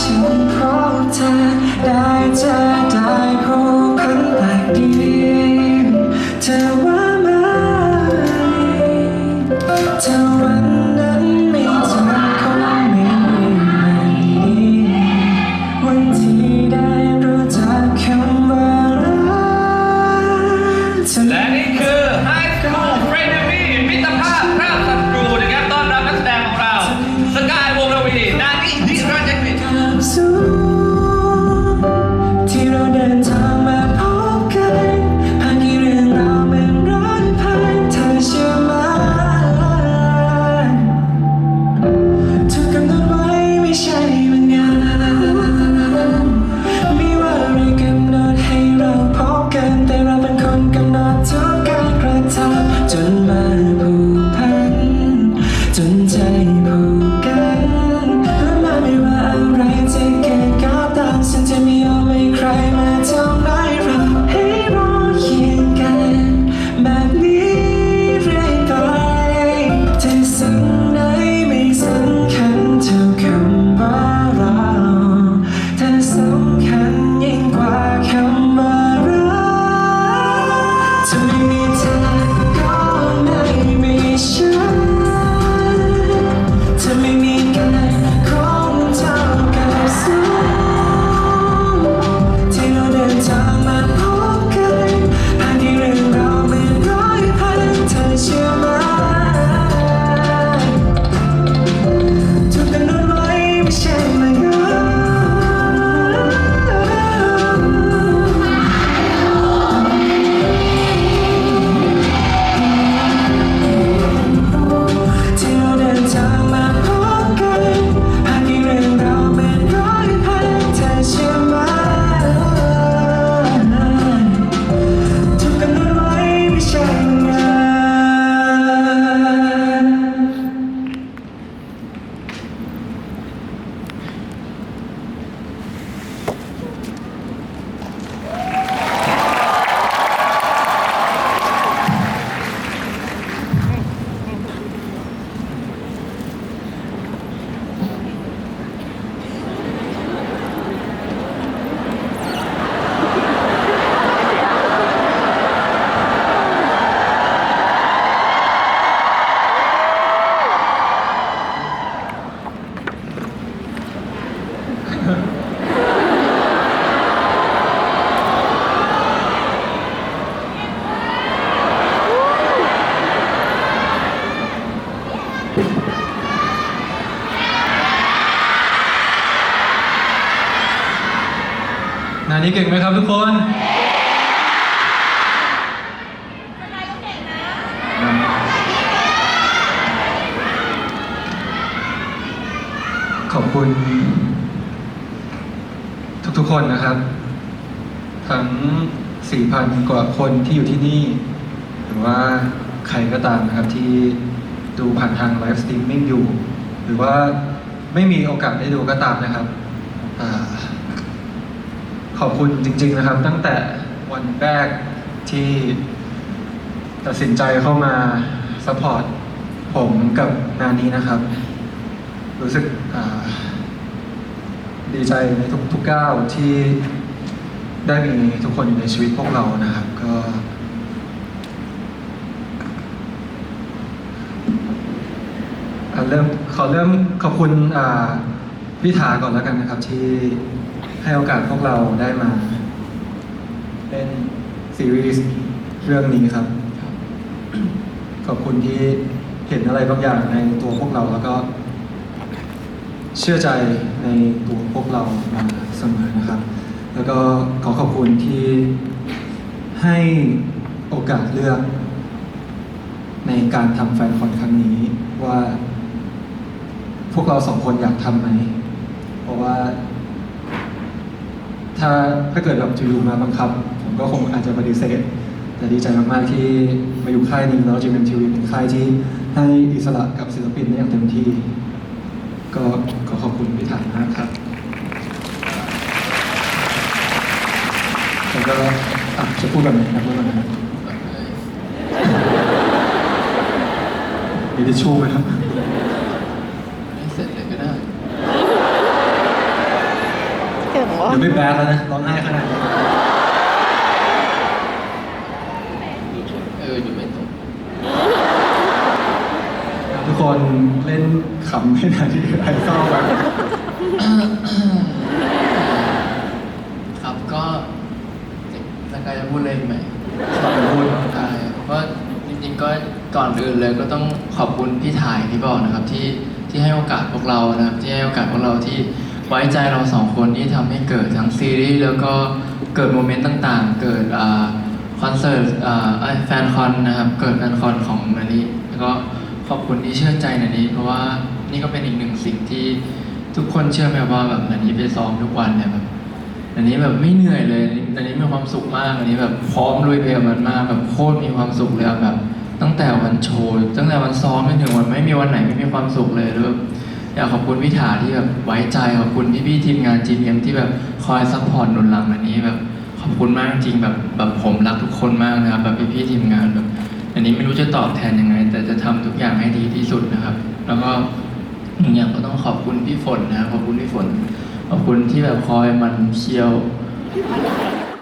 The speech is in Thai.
ฉันพร้อมเธอได้เจอได้พบคนแปลดี งานนี้เก่งไหมครับทุกคนขอบคุณ ทุกคนนะครับ ทั้ง 4,000 กว่าคนที่อยู่ที่นี่ หรือว่าใครก็ตามนะครับที่ดูผ่านทางไลฟ์สตรีมมิ่งอยู่ หรือว่าไม่มีโอกาสได้ดูก็ตามนะครับอขอบคุณจริง ๆนะครับ ตั้งแต่วันแรกที่ตัดสินใจเข้ามาสปอร์ตผมกับงานนี้นะครับ รู้สึกอ่า ดีใจในทุกๆก้าวที่ได้มีทุกคนอยู่ในชีวิตพวกเรานะครับ ก็อะเริ่มขอเริ่มขอบคุณอ่าพี่ถาก่อนแล้วกันนะครับ ที่ให้โอกาสพวกเราได้มาเล่นซีรีส์เรื่องนี้ครับ ขอบคุณที่เห็นอะไรบางอย่างในตัวพวกเราแล้วก็ เชื่อใจในตัวพวกเรามาเสมอนะครับ แล้วก็ขอขอบคุณที่ให้โอกาสเลือก ในการทำแฟนคอนครั้งนี้ว่า พวกเราสองคนอยากทำไหม เพราะว่า ถ้าถ้าเกิดแบบอยู่ๆมาบังคับ ผมก็คงอาจจะปฏิเสธแต่ดีใจมาก ๆ ที่มาอยู่ค่ายนี้แล้วจีเอ็มทีวีเป็นค่ายที่ให้อิสระกับศิลปินได้อย่างเต็มที่ ก็ขอขอบคุณพี่ถานมากครับแล้วก็อะจะพูดแบบไหนครับพูดแบบไหนมีทิชชู่ไหมครับให้เสร็จเลยก็ได้เก่งวะเดี๋ยวไม่แบดแล้วนะร้องไห้ขนาดนี้ เอออยู่ไม่ตรง ทุก คนเล่นขำไม่นานที่ไอ้เศร้าแบบครับก็สกายจะพูดเลยไหมสลับกันพูดได้เพราะจริงๆก็ก่อนอื่นเลยก็ต้องขอบคุณพี่ถ่ายที่บอกนะครับที่ที่ให้โอกาสพวกเรานะครับ ที่ให้โอกาสพวกเราที่ไว้ใจเราสองคนที่ทำให้เกิดทั้งซีรีส์แล้วก็เกิดโมเมนต์ต่างๆ เกิดคอนเสิร์ตแฟนคอนนะครับ เกิดแฟนคอนของนันนี้แล้วก็ ขอบคุณที่เชื่อใจนันนี้ เพราะว่านี่ก็เป็นอีกหนึ่งสิ่งที่ทุกคนเชื่อไหมว่าแบบนันนี้ไปซ้อมทุกวันเนี่ยแบบนันนี้แบบไม่เหนื่อยเลยนันนี้มีความสุขมากนันนี้แบบพร้อมลุยไปกับมันมากแบบโคตรมีความสุขเลยแบบ ตั้งแต่วันโชว์ตั้งแต่วันซ้อมจนถึงวันไม่มีวันไหนไม่มีความสุขเลยแล้วอยากขอบคุณพี่ถาที่แบบไว้ใจขอบคุณพี่ๆทีมงาน GMM ที่แบบคอยซัพพอร์ตหนุนหลังอันนี้แบบขอบคุณมากจริงแบบแบบผมรักทุกคนมากนะครับแบบพี่ๆทีมงานแบบ อันนี้ไม่รู้จะตอบแทนยังไง แต่จะทำทุกอย่างให้ดีที่สุดนะครับ แล้วก็หนึ่งอย่างก็ต้องขอบคุณพี่ฝนนะขอบคุณพี่ฝนขอบคุณที่แบบคอยมันเคี่ยว